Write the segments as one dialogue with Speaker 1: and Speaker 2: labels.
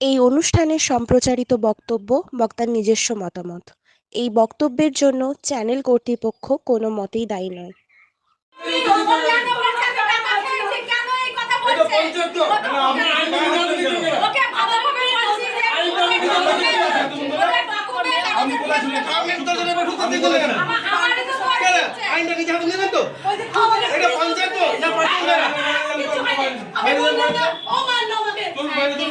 Speaker 1: এই অনুষ্ঠানে সম্প্রচারিত বক্তব্য বক্তার নিজস্ব মতামত। এই বক্তব্যের জন্য চ্যানেল কর্তৃপক্ষ কোনো মতেই দায়ী নয়।
Speaker 2: এটা আইনটা কি ঝাড়ু নেবেন তো? এটা পঞ্চায়েত তো? না, পঞ্চায়েত না। মান যান। তুমি বাইরে যান।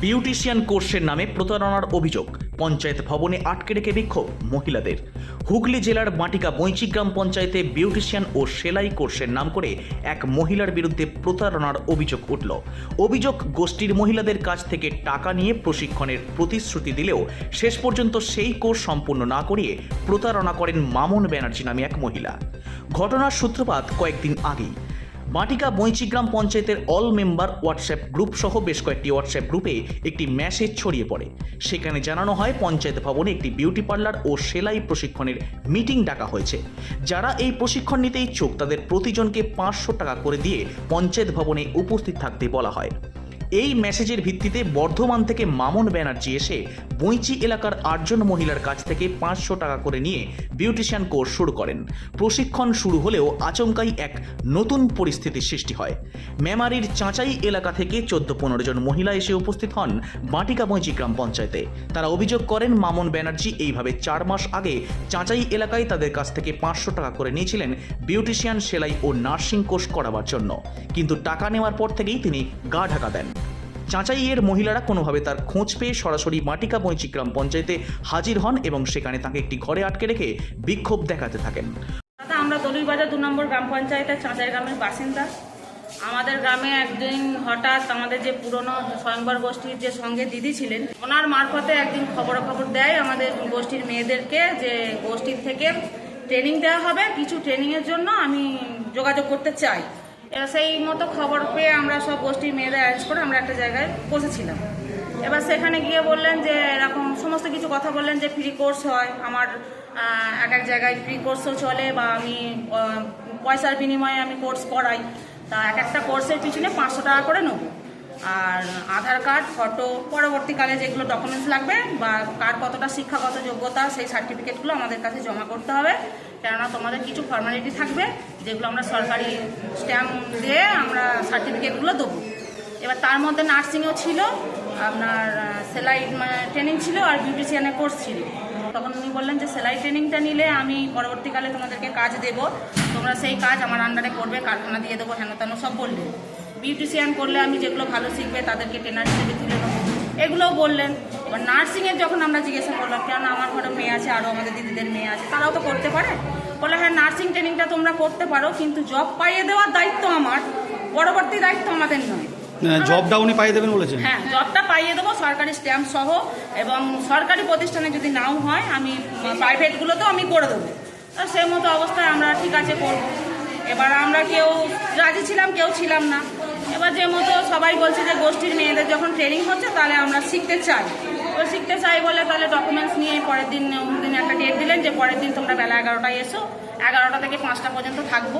Speaker 3: বিউটিশিয়ান কোর্সের নামে প্রতারণার অভিযোগ। পঞ্চায়েত ভবনে আটকে রেখে বিক্ষোভ মহিলাদের। হুগলি জেলার মাটিকা বৈঁচি গ্রাম পঞ্চায়েতে বিউটিশিয়ান ও সেলাই কোর্সের নাম করে এক মহিলার বিরুদ্ধে প্রতারণার অভিযোগ উঠল। অভিযোগ, গোষ্ঠীর মহিলাদের কাছ থেকে টাকা নিয়ে প্রশিক্ষণের প্রতিশ্রুতি দিলেও শেষ পর্যন্ত সেই কোর্স সম্পূর্ণ না করিয়ে প্রতারণা করেন মামুন ব্যানার্জি নামে এক মহিলা। ঘটনার সূত্রপাত কয়েকদিন আগেই। মাটিকা বৈঁচিগ্রাম পঞ্চায়েতের অল মেম্বার হোয়াটসঅ্যাপ গ্রুপ সহ বেশ কয়েকটি হোয়াটসঅ্যাপ গ্রুপে একটি মেসেজ ছড়িয়ে পড়ে। সেখানে জানানো হয়, পঞ্চায়েত ভবনে একটি বিউটি পার্লার ও সেলাই প্রশিক্ষণের মিটিং ডাকা হয়েছে। যারা এই প্রশিক্ষণ নিতে ইচ্ছুক, তাদের প্রতিজনকে পাঁচশো টাকা করে দিয়ে পঞ্চায়েত ভবনে উপস্থিত থাকতে বলা হয়। এই মেসেজের ভিত্তিতে বর্ধমান থেকে মামুন ব্যানার্জি এসে বৈঁচি এলাকার আটজন মহিলার কাছ থেকে পাঁচশো টাকা করে নিয়ে বিউটিশিয়ান কোর্স শুরু করেন। প্রশিক্ষণ শুরু হলেও আচমকাই এক নতুন পরিস্থিতির সৃষ্টি হয়। মেমারির চাঁচাই এলাকা থেকে চোদ্দ পনেরো জন মহিলা এসে উপস্থিত হন বাটিকা বৈঁচি গ্রাম পঞ্চায়েতে। তারা অভিযোগ করেন, মামন ব্যানার্জি এইভাবে চার মাস আগে চাঁচাই এলাকায় তাদের কাছ থেকে পাঁচশো টাকা করে নিয়েছিলেন বিউটিশিয়ান সেলাই ও নার্সিং কোর্স করাবার জন্য। কিন্তু টাকা নেওয়ার পর থেকেই তিনি গা ঢাকা দেন। চাঁচাইয়ের মহিলারা কোনোভাবে তার খোঁজ পেয়ে সরাসরি মাটিকা বৈঁচি গ্রাম পঞ্চায়েতে হাজির হন এবং সেখানে তাকে একটি ঘরে আটকে রেখে বিক্ষোভ দেখাতে থাকেন।
Speaker 4: দাদা, আমরা দলিবাজার দু নম্বর গ্রাম পঞ্চায়েতের চাঁচাই গ্রামের বাসিন্দা। আমাদের গ্রামে একদিন হঠাৎ আমাদের যে পুরনো স্বয়ংবর গোষ্ঠীর যে সঙ্গে দিদি ছিলেন, ওনার মারফতে একদিন খবরাখবর দেয় আমাদের গোষ্ঠীর মেয়েদেরকে যে গোষ্ঠীর থেকে ট্রেনিং দেওয়া হবে। কিছু ট্রেনিংয়ের জন্য আমি যোগাযোগ করতে চাই। এবার সেই মতো খবর পেয়ে আমরা সব গোষ্ঠীর মেয়েদের অ্যারেঞ্জ করে আমরা একটা জায়গায় বসেছিলাম। এবার সেখানে গিয়ে বললেন যে এরকম সমস্ত কিছু কথা বললেন যে ফ্রি কোর্স হয়, আমার এক এক জায়গায় ফ্রি কোর্সও চলে বা আমি পয়সার বিনিময়ে আমি কোর্স করাই। তা এক একটা কোর্সের পিছনে পাঁচশো টাকা করে নেব। আর আধার কার্ড ফটো পরবর্তীকালে যেগুলো ডকুমেন্টস লাগবে বা কার কতটা শিক্ষাগত যোগ্যতা, সেই সার্টিফিকেটগুলো আমাদের কাছে জমা করতে হবে। কেননা তোমাদের কিছু ফর্মালিটি থাকবে, যেগুলো আমরা সরকারি স্ট্যাম্প দিয়ে আমরা সার্টিফিকেটগুলো দেবো। এবার তার মধ্যে নার্সিংও ছিল, আপনার সেলাই ট্রেনিং ছিল আর বিউটিশিয়ানের কোর্স ছিল। তখন উনি বললেন যে, সেলাই ট্রেনিংটা নিলে আমি পরবর্তীকালে তোমাদেরকে কাজ দেব। তোমরা সেই কাজ আমার আন্ডারে করবে, কারখানা দিয়ে দেবো, হেন তেন সব বললেন বিউটিশিয়ান করলে আমি যেগুলো ভালো শিখবে, তাদেরকে ট্রেনার হিসেবে তুলে নেব। এগুলোও বললেন। এবার নার্সিংয়ের যখন আমরা জিজ্ঞাসা করলাম কেন আমার ঘরে মেয়ে আছে? আরও আমাদের দিদিদের মেয়ে আছে? তারাও তো করতে পারে। বলে হ্যাঁ নার্সিং ট্রেনিংটা তোমরা করতে পারো কিন্তু জব পাইয়ে দেওয়ার দায়িত্ব আমার। পরবর্তী দায়িত্ব আমাদের নয়।
Speaker 5: জব ডাউনে পাইয়ে দেবেন বলেছেন।
Speaker 4: হ্যাঁ জবটা পাইয়ে দেবো সরকারি স্ট্যাম্প সহ এবং সরকারি প্রতিষ্ঠানে যদি নাও হয় আমি প্রাইভেটগুলোতেও আমি করে দেবো। তো সেই মতো অবস্থায় আমরা ঠিক আছে করব। এবার আমরা কেউ রাজি ছিলাম, কেউ ছিলাম না। এবার যে মতো সবাই বলছে যে গোষ্ঠীর মেয়েদের যখন ট্রেনিং হচ্ছে, তাহলে আমরা শিখতে চাই। তো শিখতে চাই বলে তাহলে ডকুমেন্টস নিয়ে পরের দিন দিন একটা ডেট দিলেন যে পরের দিন তোমরা বেলা এগারোটায় এসো। এগারোটা থেকে পাঁচটা পর্যন্ত থাকব।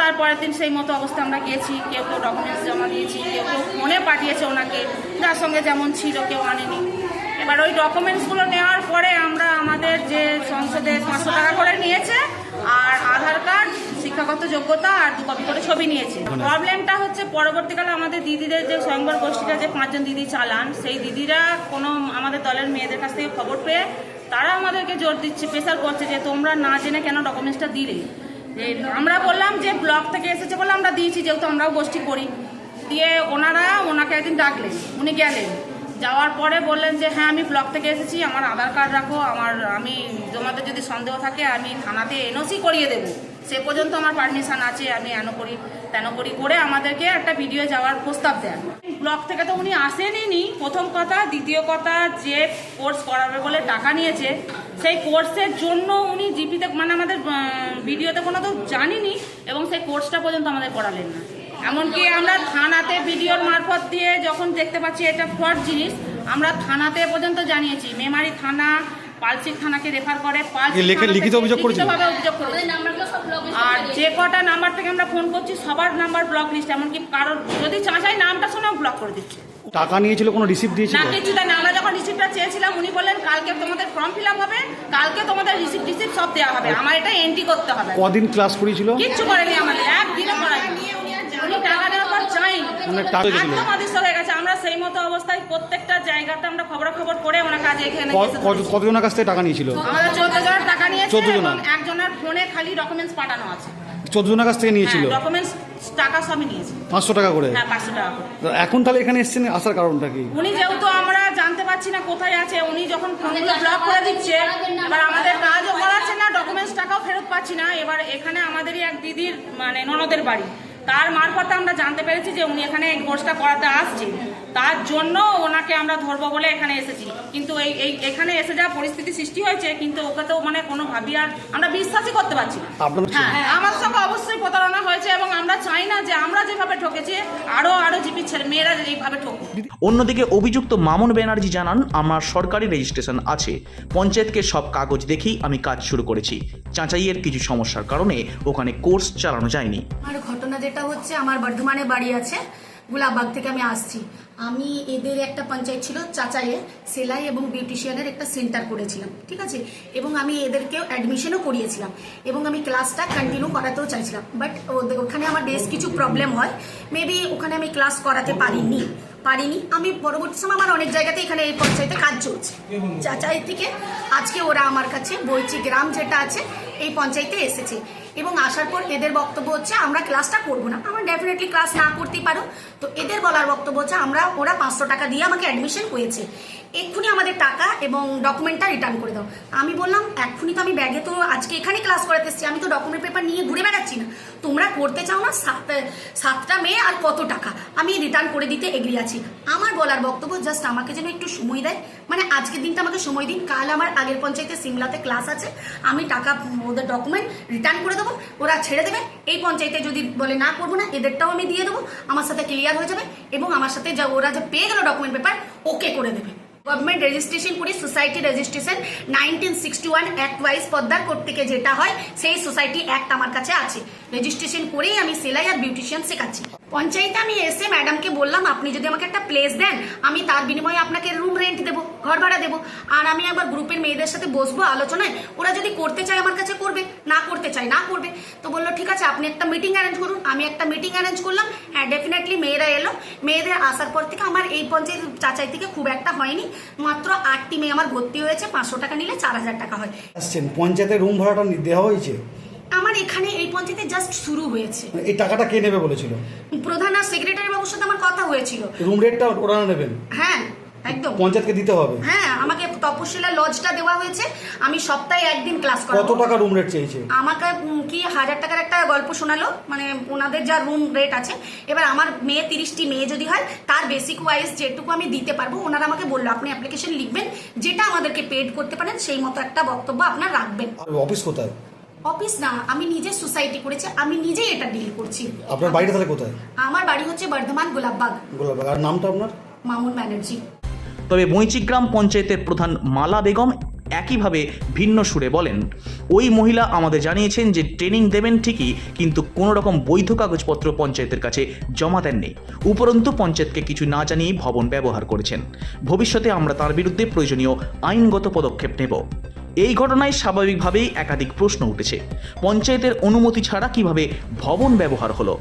Speaker 4: তারপরের দিন সেই মতো অবস্থা আমরা গিয়েছি কেউ কেউ ডকুমেন্টস জমা দিয়েছি, কেউ কেউ ফোনে পাঠিয়েছে ওনাকে, যার সঙ্গে যেমন ছিল, কেউ আনেনি। এবার ওই ডকুমেন্টসগুলো নেওয়ার পরে আমরা আমাদের যে সংসদে পাঁচশো টাকা করে নিয়েছে, আর আধার কার্ড শিক্ষাগত যোগ্যতা আর দু কপি করে ছবি নিয়েছে। প্রবলেমটা হচ্ছে পরবর্তীকালে আমাদের দিদিদের যে স্বয়ংবর গোষ্ঠীটা যে পাঁচজন দিদি চালান সেই দিদিরা কোনো আমাদের দলের মেয়েদের কাছ থেকে খবর পেয়ে তারা আমাদেরকে জোর দিচ্ছে প্রেশার করছে যে তোমরা না জেনে কেন ডকুমেন্টসটা দিলে। আমরা বললাম যে ব্লক থেকে এসেছে বলে আমরা দিয়েছি যেহেতু আমরাও গোষ্ঠী করি। দিয়ে ওনারা ওনাকে একদিন ডাকলেন উনি গেলেন। যাওয়ার পরে বললেন যে হ্যাঁ আমি ব্লক থেকে এসেছি আমার আধার কার্ড রাখো আমার আমি তোমাদের যদি সন্দেহ থাকে আমি থানাতে এনওসি করিয়ে দেবো। সে পর্যন্ত আমার পারমিশন আছে, আমি এন করি, তেন করি করে আমাদেরকে একটা ভিডিও যাওয়ার প্রস্তাব দেন। ব্লক থেকে তো উনি আসেনি প্রথম কথা। দ্বিতীয় কথা, যে কোর্স করাবে বলে টাকা নিয়েছে, সেই কোর্সের জন্য উনি জিপিতে মানে আমাদের ভিডিওতে কোনো তো জানিনি এবং সেই কোর্সটা পর্যন্ত আমাদের করালেন না। এমনকি আমরা থানাতে ভিডিওর মারফত দিয়ে যখন দেখতে পাচ্ছি এটা ফ্রড জিনিস, আমরা থানাতে পর্যন্ত জানিয়েছি। মেমারি থানা পালসিক থানাকে রেফার করে
Speaker 5: লিখিত অভিযোগ করেছেন?
Speaker 4: করেছি আর যে কটা নাম্বার থেকে আমরা ফোন করছি সবার নাম্বার ব্লক লিস্ট এমনকি কারোর যদি চাঁচাই নামটা শুনেও ব্লক করে দিচ্ছে।
Speaker 5: টাকা নিয়েছিল কোনো রিসিপ্ট দিয়েছিল?
Speaker 4: না কিছু না। আমরা যখন রিসিপ্টটা চেয়েছিলাম উনি বললেন কালকে তোমাদের ফর্ম ফিল আপ হবে কালকে তোমাদের রিসিপ্ট টিসিপ্ট সব দেওয়া হবে। আমার এটা এন্ট্রি করতে হবে।
Speaker 5: কদিন ক্লাস করিয়েছিল
Speaker 4: কিচ্ছু করেনি আমাদের একদিনও করায়নি। উনি টাকা দেওয়ার
Speaker 5: টাকা
Speaker 4: হয়ে আমরা সেই মতো অবস্থায় প্রত্যেকটা জায়গাতে আমরা খবর খবর করে ওনার কাজে এখানে।
Speaker 5: কতজনের কাছ থেকে টাকা নিয়েছিল?
Speaker 4: আমাদের চোদ্দ জনের টাকা নিয়েছে
Speaker 5: 14
Speaker 4: এবং একজনের ফোনে খালি ডকুমেন্টস পাঠানো আছে।
Speaker 5: চোদ্দ জনের কাছ থেকে নিয়েছিল?
Speaker 4: হ্যাঁ ডকুমেন্টস টাকা সবই নিয়েছে।
Speaker 5: পাঁচশো টাকা করে?
Speaker 4: হ্যাঁ পাঁচশো টাকা করে।
Speaker 5: এখন তাহলে এখানে এসেছেন আসার কারণটা কি?
Speaker 4: উনি যেহেতু আমরা জানতে পারছি না কোথায় আছে উনি যখন ফোনগুলো ব্লক করে দিচ্ছে এবার আমাদের কাজও করাচ্ছে না ডকুমেন্টস টাকাও ফেরত পাচ্ছি না। এবার এখানে আমাদেরই এক দিদির মানে ননদের বাড়ি। তার মারফতে আমরা জানতে পেরেছি যে উনি এখানে এই কোর্সটা করাতে আসছে। তার জন্য ওনাকে আমরা ধরবো বলে এখানে এসেছি। কিন্তু এই এই এখানে এসে যা পরিস্থিতি সৃষ্টি হয়েছে কিন্তু ওকে তো মানে কোনো ভাবি আর আমরা বিশ্বাসই করতে পারছি না। হ্যাঁ সঙ্গে অবশ্যই প্রতারণা হয়েছে এবং আমরা চাই না যে আমরা যেভাবে ঠকেছি আরও আরও জিপির ছেলে মেয়েরা এইভাবে ঠকুক।
Speaker 3: অন্যদিকে অভিযুক্ত মামুন ব্যানার্জি জানান আমার সরকারি রেজিস্ট্রেশন আছে। পঞ্চায়েতকে সব কাগজ দেখেই আমি কাজ শুরু করেছি। চাঁচাইয়ের কিছু সমস্যার কারণে ওখানে কোর্স চালানো যায়নি।
Speaker 6: আর ঘটনা যেটা হচ্ছে আমার বর্ধমানে বাড়ি আছে। গোলাপবাগ থেকে আমি আসছি। আমি এদের একটা পঞ্চায়েত ছিল, চাচাইয়ে, সেলাই এবং বিউটিশিয়ানের একটা সেন্টার করেছিলাম, ঠিক আছে? এবং আমি এদেরকেও অ্যাডমিশনও করিয়েছিলাম। এবং আমি ক্লাসটা কন্টিনিউ করাতেও চাইছিলাম। বাট ওখানে আমার বেশ কিছু প্রবলেম হয়। মেবি ওখানে আমি ক্লাস করাতে পারিনি। পারিনি। আমি পরবর্তী সময় আমার অনেক জায়গাতে এখানে এই পঞ্চায়েতে কাজ চলছে। চাচাই থেকে আজকে ওরা আমার কাছে বইচি গ্রাম যেটা আছে, এই পঞ্চায়েতে এসেছে। এবং আসার পর এদের বক্তব্য হচ্ছে, আমরা ক্লাসটা করব না। আমরা ডেফিনেটলি ক্লাস না করতেই পারো। তো এদের বলার বক্তব্য হচ্ছে, আমরা, ওরা পাঁচশো টাকা দিয়ে আমাকে অ্যাডমিশন হয়েছে এক্ষুনি আমাদের টাকা এবং ডকুমেন্টটা রিটার্ন করে দাও। আমি বললাম, এক্ষুনি তো আমি ব্যাগে তো আজকে এখানে ক্লাস করাতে এসেছি। আমি তো ডকুমেন্ট পেপার নিয়ে ঘুরে বেড়াচ্ছি না। তোমরা করতে চাও না, সাত সাতটা মেয়ে আর কত টাকা? আমি রিটার্ন করে দিতে এগ্রি আছি। আমার বলার বক্তব্য জাস্ট আমাকে যেন একটু সময় দেয়। মানে আজকের দিনটা আমাকে সময় দিন। কাল আমার আগের পঞ্চায়েতে সিমলাতে ক্লাস আছে। আমি টাকা, ওদের ডকুমেন্ট রিটার্ন করে দেবো। ওরা ছেড়ে দেবে। এই পঞ্চায়েতে যদি বলে না করব না, এদেরটাও আমি দিয়ে দেবো, আমার সাথে ক্লিয়ার হয়ে যাবে এবং আমার সাথে যা, ওরা যে পেয়ে গেল ডকুমেন্ট পেপার ওকে করে দেবে। গভর্নমেন্ট রেজিস্ট্রেশন করি society registration nineteen sixty one act wise পদ্মার কোর্ট থেকে যেটা হয়, সেই সোসাইটি অ্যাক্ট আমার কাছে আছে। রেজিস্ট্রেশন করেই আমি সেলাই আর বিউটিশিয়ান শেখাচ্ছি। পঞ্চায়েতে আমি এসে ম্যাডামকে বললাম, আপনি যদি আমাকে একটা প্লেস দেন, আমি তার বিনিময়ে আপনাকে রুম রেন্ট দেবো, ঘর ভাড়া দেবো। আর আমি একবার গ্রুপের মেয়েদের সাথে বসবো আলোচনায়। ওরা যদি করতে চায় আমার কাছে করবে, না করতে চায়, না করবে। তো বলল, ঠিক আছে, আপনি একটা মিটিং অ্যারেঞ্জ করুন। আমি একটা মিটিং অ্যারেঞ্জ করলাম হ্যাঁ ডেফিনেটলি মেয়েরা এলো। মেয়েদের আসার পর থেকে আমার এই পঞ্চায়েত চাচাই থেকে খুব একটা হয়নি। মাত্র আটটি মেয়ে আমার ভর্তি হয়েছে, পাঁচশো টাকা নিলে চার হাজার টাকা হয়।
Speaker 5: পঞ্চায়েতের রুম ভাড়াটা দেওয়া হয়েছে
Speaker 6: আমার এখানে এই পঞ্চায়েতে জাস্ট শুরু হয়েছে।
Speaker 5: এই টাকাটা কে নেবে বলেছিল?
Speaker 6: প্রধান আর সেক্রেটারি বাবুর সাথে আমার কথা হয়েছিল।
Speaker 5: রুম রেটটা ওরা নেবেন?
Speaker 6: হ্যাঁ একদম।
Speaker 5: পঞ্চায়েতকে দিতে হবে?
Speaker 6: হ্যাঁ আমাকে তপশিলা লজটা দেওয়া হয়েছে। আমি সপ্তাহে একদিন ক্লাস
Speaker 5: কত টাকা রুম রেট চেয়েছে?
Speaker 6: আমাকে কি হাজার টাকার একটা গল্প শোনালো? মানে ওনাদের যা রুম রেট আছে। এবার আমার মেয়ে তিরিশটি মেয়ে যদি হয় তার বেসিক ওয়াইজ যেটুকু আমি দিতে পারব ওনারা আমাকে বলল আপনি অ্যাপ্লিকেশন লিখবেন। যেটা আমাদেরকে পেড করতে পারেন সেই মতো একটা বক্তব্য আপনার রাখবেন।
Speaker 5: অফিস কোথায়?
Speaker 6: অফিস না আমি নিজে সোসাইটি করেছি আমি নিজেই এটা ডিল করছি।
Speaker 5: আপনার বাড়িটা তাহলে কোথায়?
Speaker 6: আমার বাড়ি হচ্ছে বর্ধমান গোলাপবাগ।
Speaker 5: গোলাপবাগ। আর নামটা আপনার?
Speaker 6: মামুন ব্যানার্জি।
Speaker 3: তবে বৈচিগ্রাম পঞ্চায়েতের প্রধান মালা বেগম একইভাবে ভিন্ন সুরে বলেন ওই মহিলা আমাদের জানিয়েছেন যে ট্রেনিং দেবেন ঠিকই কিন্তু কোনো রকম বৈধ কাগজপত্র পঞ্চায়েতের কাছে জমা দেননি। উপরন্তু পঞ্চায়েতকে কিছু না জানিয়েই ভবন ব্যবহার করেছেন। ভবিষ্যতে আমরা তার বিরুদ্ধে প্রয়োজনীয় আইনগত পদক্ষেপ নেব। এই ঘটনায় স্বাভাবিকভাবেই একাধিক প্রশ্ন উঠেছে। পঞ্চায়েতের অনুমতি ছাড়া কীভাবে ভবন ব্যবহার হলো?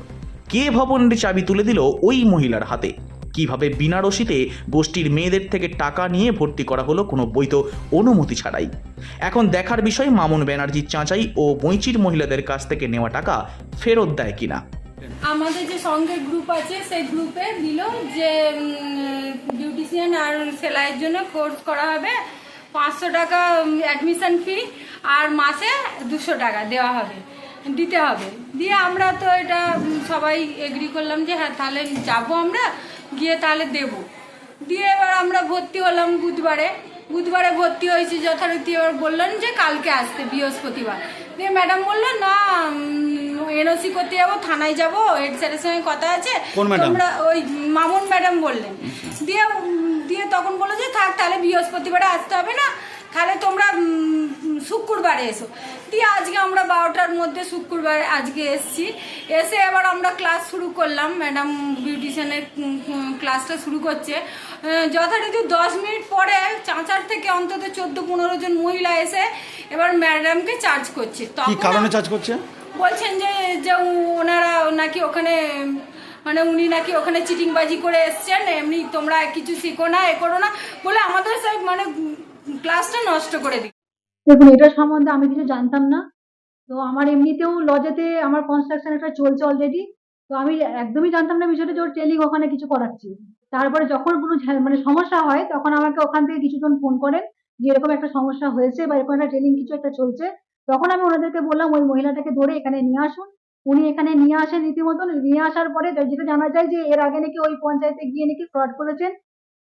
Speaker 3: কে ভবনের চাবি তুলে দিল ওই মহিলার হাতে? কীভাবে বিনা রসিতে গোষ্ঠীর মেয়েদের থেকে টাকা নিয়ে ভর্তি করা হলো কোনো বৈধ অনুমতি ছাড়াই? এখন দেখার বিষয়, মামুন ব্যানার্জির চাঁচাই ও বৈচির মহিলাদের কাছ থেকে নেওয়া টাকা ফেরত দেয় কিনা?
Speaker 7: আমাদের যে সঙ্গে গ্রুপ আছে, সেই গ্রুপে দিল যে বিউটিশিয়ান আর সেলাইয়ের জন্য কোর্স করা হবে। পাঁচশো টাকা অ্যাডমিশন ফি আর মাসে দুশো টাকা দেওয়া হবে দিতে হবে। দিয়ে আমরা তো এটা সবাই এগ্রি করলাম যে হ্যাঁ তাহলে যাব আমরা গিয়ে তাহলে দেব। দিয়ে এবার আমরা ভর্তি হলাম বুধবারে। বুধবারে ভর্তি হয়েছি যথারীতি এবার বললেন যে কালকে আসতে বৃহস্পতিবার। দিয়ে ম্যাডাম বলল না এনওসি করতে যাব থানায় যাব হেড স্যারের সঙ্গে কথা আছে? তোমরা ওই মামুন ম্যাডাম বললেন। দিয়ে উম, দিয়ে তখন বলল যে থাক তাহলে বৃহস্পতিবারে আসতে হবে না। তাহলে তোমরা শুক্রবারে এসো। দিয়ে আজকে আমরা বারোটার মধ্যে শুক্রবারে আজকে এসছি। এসে এবার আমরা ক্লাস শুরু করলাম। ম্যাডাম বিউটিশিয়ানের ক্লাসটা শুরু করছে। যথারীতি দশ মিনিট পরে চাঁচার থেকে অন্তত চোদ্দ পনেরো জন মহিলা এসে এবার ম্যাডামকে চার্জ করছে।
Speaker 5: কারণে চার্জ করছে?
Speaker 7: বলছেন যে যে ওনারা নাকি ওখানে মানে উনি নাকি ওখানে চিটিংবাজি করে এসছেন, এমনি তোমরা কিছু শিখো না, এ করো না বলে আমাদের সব মানে ক্লাসটা নষ্ট করে দিই
Speaker 8: দেখুন, এটা সম্বন্ধে আমি কিছু জানতাম না। তো আমার এমনিতেও লজেতে আমার কনস্ট্রাকশন একটা চলছে অলরেডি তো আমি একদমই জানতাম না বিষয়টা যে ওর টেলিং ওখানে কিছু করাচ্ছি। তারপরে যখন কোনো মানে সমস্যা হয়, তখন আমাকে ওখান থেকে কিছুজন ফোন করেন যে এরকম একটা সমস্যা হয়েছে বা এরকম একটা ট্রেনিং কিছু একটা চলছে। তখন আমি ওনাদেরকে বললাম, ওই মহিলাটাকে ধরে এখানে নিয়ে আসুন। উনি এখানে নিয়ে আসেন রীতিমতন। নিয়ে আসার পরে যেটা জানা যায় যে এর আগে নাকি ওই পঞ্চায়েতে গিয়ে নাকি ফ্রড করেছেন।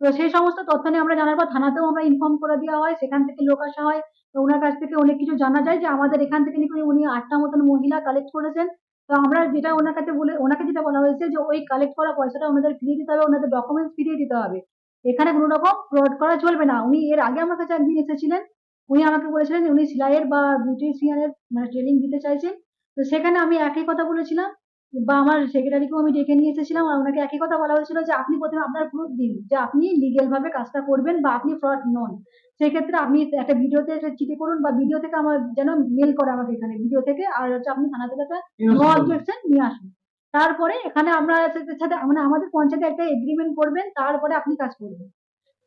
Speaker 8: তো সেই সমস্ত তথ্য নিয়ে আমরা জানার পর থানাতেও আমরা ইনফর্ম করে দেওয়া হয়, সেখান থেকে লোক আসা হয়। তো ওনার কাছ থেকে অনেক কিছু জানা যায় যে আমাদের এখান থেকে নাকি উনি আটটা মতন মহিলা কালেক্ট করেছেন। তো আমরা যেটা ওনার কাছে বলে, ওনাকে যেটা বলা হয়েছে যে ওই কালেক্ট করা পয়সাটা ওনাদের ফিরিয়ে দিতে হবে, ওনাদের ডকুমেন্টস ফিরিয়ে দিতে হবে। এখানে কোনো রকম ফ্রড করা চলবে না। উনি এর আগে আমার কাছে একদিন এসেছিলেন। উনি আমাকে বলেছিলেন যে উনি সেলাইয়ের বা বিউটিশিয়ানের মানে ট্রেনিং দিতে চাইছেন। তো সেখানে আমি একই কথা বলেছিলাম বা আমার সেক্রেটারিকেও আমি ডেকে নিয়ে এসেছিলাম আর ওনাকে একই কথা বলা হয়েছিল যে আপনি প্রথমে আপনার প্রুফ দিন যে আপনি লিগেল ভাবে কাজটা করবেন বা আপনি ফ্রড নন। সেক্ষেত্রে আপনি একটা ভিডিওতে একটা চিঠি করুন বা ভিডিও থেকে আমার যেন মেল করে আমাকে এখানে ভিডিও থেকে আর হচ্ছে আপনি থানা থেকে একটা নো অবজেকশন নিয়ে আসুন। তারপরে এখানে আমরা সাথে সাথে মানে আমাদের পঞ্চায়েতে একটা এগ্রিমেন্ট করবেন তারপরে আপনি কাজ করবেন।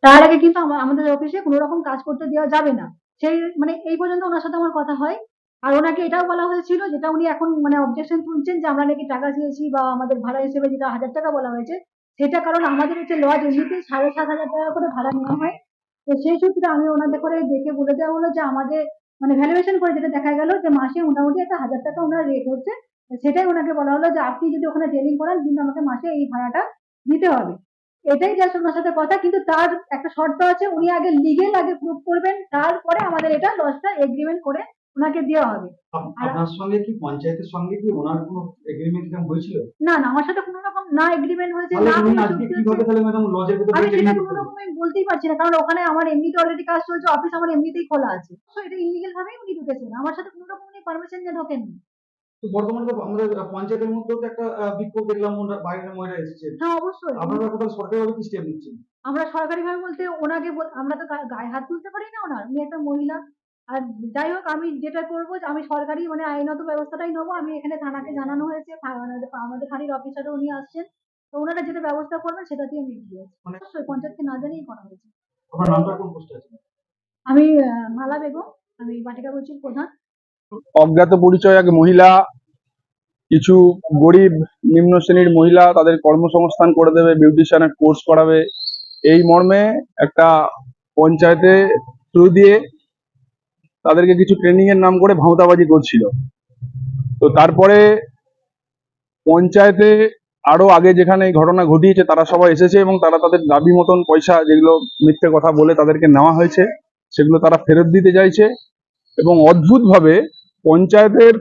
Speaker 8: তার আগে কিন্তু আমাদের অফিসে কোনো রকম কাজ করতে দেওয়া যাবে না। সেই মানে এই পর্যন্ত ওনার সাথে আমার কথা হয়। আর ওনাকে এটাও বলা হয়েছিল, যেটা উনি এখন মানে অবজেকশন তুলছেন যে আমরা নাকি টাকা চেয়েছি বা আমাদের ভাড়া হিসেবে যেটা হাজার টাকা বলা হয়েছে, সেটা কারণ আমাদের হচ্ছে লজ এমনিতে সাড়ে সাত হাজার টাকা করে ভাড়া নেওয়া হয়। তো সেই সূত্রে আমি ওনাদের করে দেখে বলে দেওয়া হলো যে আমাদের মানে ভ্যালুয়েশন করে যেটা দেখা গেল যে মাসে মোটামুটি একটা হাজার টাকা ওনার রেট হচ্ছে, সেটাই ওনাকে বলা হলো যে আপনি যদি ওখানে ট্রেনিং করান কিন্তু আমাকে মাসে এই ভাড়াটা দিতে হবে। এটাই জাস্ট ওনার সাথে কথা, কিন্তু তার একটা শর্ত আছে, উনি আগে লিগেল আগে প্রুভ করবেন, তারপরে আমাদের এটা লজটা এগ্রিমেন্ট করে ওনাকে দেওয়া হবে।
Speaker 5: আপনার সঙ্গে কি পঞ্চায়েতের সঙ্গে কি ওনার কোনো এগ্রিমেন্ট এরকম হয়েছিল?
Speaker 8: না না আমার সাথে কোনো রকম না এগ্রিমেন্ট হয়েছে না
Speaker 5: আজকে কীভাবে তাহলে ম্যাডাম লজের ভিতরে
Speaker 8: আমি সেটা কোনো? রকম বলতেই পারছি না কারণ ওখানে আমার এমনিতে অলরেডি কাজ চলছে অফিস আমার এমনিতেই খোলা আছে। তো এটা ইলিগেল ভাবেই উনি ঢুকেছেন আমার সাথে কোনো রকম উনি পারমিশন নিয়ে ঢোকেননি।
Speaker 5: তো বর্তমানে তো আমাদের পঞ্চায়েতের মধ্যেও তো একটা বিক্ষোভ দেখলাম ওরা বাইরের মহিলা এসেছে।
Speaker 8: হ্যাঁ অবশ্যই।
Speaker 5: আপনারা কোথাও সরকারিভাবে কি স্টেপ নিচ্ছেন?
Speaker 8: আমরা সরকারি ভাবে বলতে ওনাকে আমরা তো গায়ে হাত তুলতে পারি না ওনার উনি একটা মহিলা। আর যাই হোক আমি যেটা করব যে আমি সরকারি মানে আইনত ব্যবস্থাটাই নেব। আমি এখানে থানাকে জানানো হয়েছে আমাদের ফাঁড়ির অফিসারও উনি আসছেন। তো ওনারা যেটা ব্যবস্থা করবেন সেটাতেই আমি এগিয়ে
Speaker 5: মানে-
Speaker 8: অবশ্যই পঞ্চায়েতকে না জানিয়েই করা হয়েছে। আমি মালা বেগম আমি বাটিকা বলছির প্রধান।
Speaker 9: অজ্ঞাত পরিচয় এক মহিলা কিছু গরিব নিম্ন শ্রেণির মহিলা তাদের কর্মসংস্থান করে দেবে বিউটিশিয়ানের কোর্স করাবে। এই মর্মে একটা পঞ্চায়েতে থ্রু দিয়ে তাদেরকে কিছু ট্রেনিং এর নাম করে ভাঁওতাবাজি করছিল। তো তারপরে পঞ্চায়েতে আরও আগে যেখানে ঘটনা ঘটিয়েছে, তারা সবাই এসেছে এবং তারা তাদের দাবি মতন পয়সা যেগুলো মিথ্যে কথা বলে তাদেরকে নেওয়া হয়েছে, সেগুলো তারা ফেরত দিতে চাইছে এবং অদ্ভুতভাবে পঞ্চায়েতের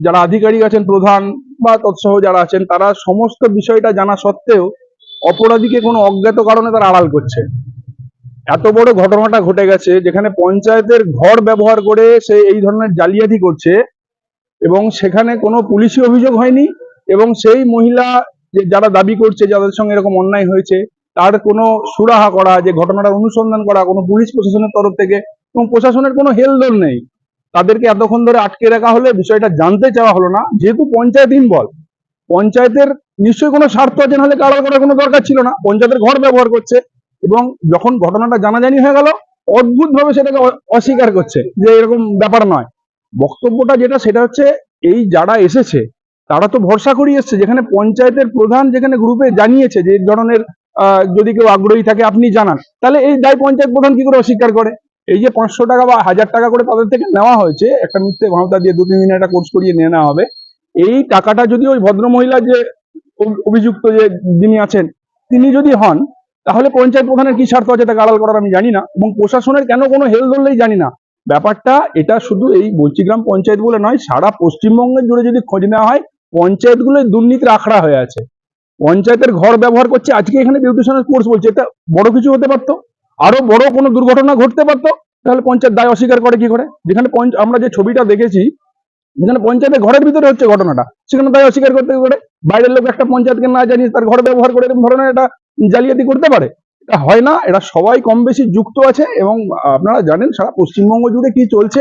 Speaker 9: যারা আধিকারিক আছেন প্রধান বা তৎসহ যারা আছেন, তারা সমস্ত বিষয়টা জানা সত্ত্বেও অপরাধীকে কোনো অজ্ঞাত কারণে তারা আড়াল করছে। এত বড় ঘটনাটা ঘটে গেছে যেখানে পঞ্চায়েতের ঘর ব্যবহার করে সে এই ধরনের জালিয়াতি করছে এবং সেখানে কোনো পুলিশি অভিযোগ হয়নি এবং সেই মহিলা যে যারা দাবি করছে, যাদের সঙ্গে এরকম অন্যায় হয়েছে, তার কোনো সুরাহা করা, যে ঘটনাটার অনুসন্ধান করা কোনো পুলিশ প্রশাসনের তরফ থেকে এবং প্রশাসনের কোনো হেলদোল নেই। তাদেরকে এতক্ষণ ধরে আটকে রাখা হলে বিষয়টা জানতে চাওয়া হলো না। যেহেতু পঞ্চায়েত ইনভলভ পঞ্চায়েতের নিশ্চয়ই কোনো স্বার্থ আছে নাহলে কারোর করার কোনো দরকার ছিল না। পঞ্চায়েতের ঘর ব্যবহার করছে এবং যখন ঘটনাটা জানাজানি হয়ে গেল অদ্ভুত ভাবে সেটাকে অস্বীকার করছে যে এরকম ব্যাপার নয়। বক্তব্যটা যেটা, সেটা হচ্ছে এই যারা এসেছে, তারা তো ভরসা করিয়ে এসছে। যেখানে পঞ্চায়েতের প্রধান যেখানে গ্রুপে জানিয়েছে যে ধরনের যদি কেউ আগ্রহী থাকে, আপনি জানান। তাহলে এই দায় পঞ্চায়েত প্রধান কি করে অস্বীকার করে? এই যে পাঁচশো টাকা বা হাজার টাকা করে তাদের থেকে নেওয়া হয়েছে, একটা মিথ্যে ভাওতা দিয়ে দু তিন দিনের একটা কোর্স করিয়ে নিয়ে নেওয়া হবে। এই টাকাটা যদি ওই ভদ্রমহিলা যে অভিযুক্ত যে যিনি আছেন, তিনি যদি হন তাহলে পঞ্চায়েত প্রধানের কি স্বার্থ আছে তাকে আড়াল করার আমি জানি না, এবং প্রশাসনের কেন কোনো হেল ধরলেই জানি না। ব্যাপারটা, এটা শুধু এই বলচিগ্রাম পঞ্চায়েত বলে নয়, সারা পশ্চিমবঙ্গের জুড়ে যদি খোঁজ নেওয়া হয় পঞ্চায়েতগুলোই দুর্নীতির আখড়া হয়ে আছে। পঞ্চায়েতের ঘর ব্যবহার করছে, আজকে এখানে বিউটিশনের কোর্স বলছে, এটা বড় কিছু হতে পারতো, আরও বড় কোনো দুর্ঘটনা ঘটতে পারতো, তাহলে পঞ্চায়েত দায় অস্বীকার করে কি করে? যেখানে আমরা যে ছবিটা দেখেছি, যেখানে পঞ্চায়েতের ঘরের ভিতরে হচ্ছে ঘটনাটা, সেখানে দায় অস্বীকার করতে করে? বাইরের লোক একটা পঞ্চায়েতকে না জানিয়ে তার ঘর ব্যবহার করে এরকম ধরনের একটা জালিয়াতি করতে পারে। এটা হয় না এটা সবাই কম বেশি যুক্ত আছে এবং আপনারা জানেন সারা পশ্চিমবঙ্গ জুড়ে কি চলছে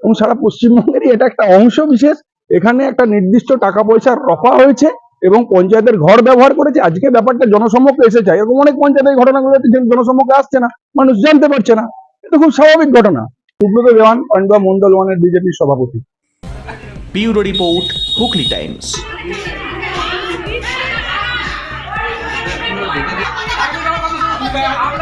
Speaker 9: এবং সারা পশ্চিমবঙ্গেরই এটা একটা অংশ বিশেষ। এখানে একটা নির্দিষ্ট টাকা পয়সা রফা হয়েছে এবং পঞ্চায়েতের ঘর ব্যবহার করেছে। আজকে ব্যাপারটা জনসম্মুখে এসেছে এরকম অনেক পঞ্চায়েতের ঘটনাগুলো জনসম্মুখে আসছে না, মানুষ জানতে পারছে না। এটা খুব স্বাভাবিক ঘটনা। সুব্রত দেওয়ান পান্ডুয়া মন্ডল ওয়ানের বিজেপির সভাপতি।
Speaker 3: Bureau report, Hooghly Times.
Speaker 2: back.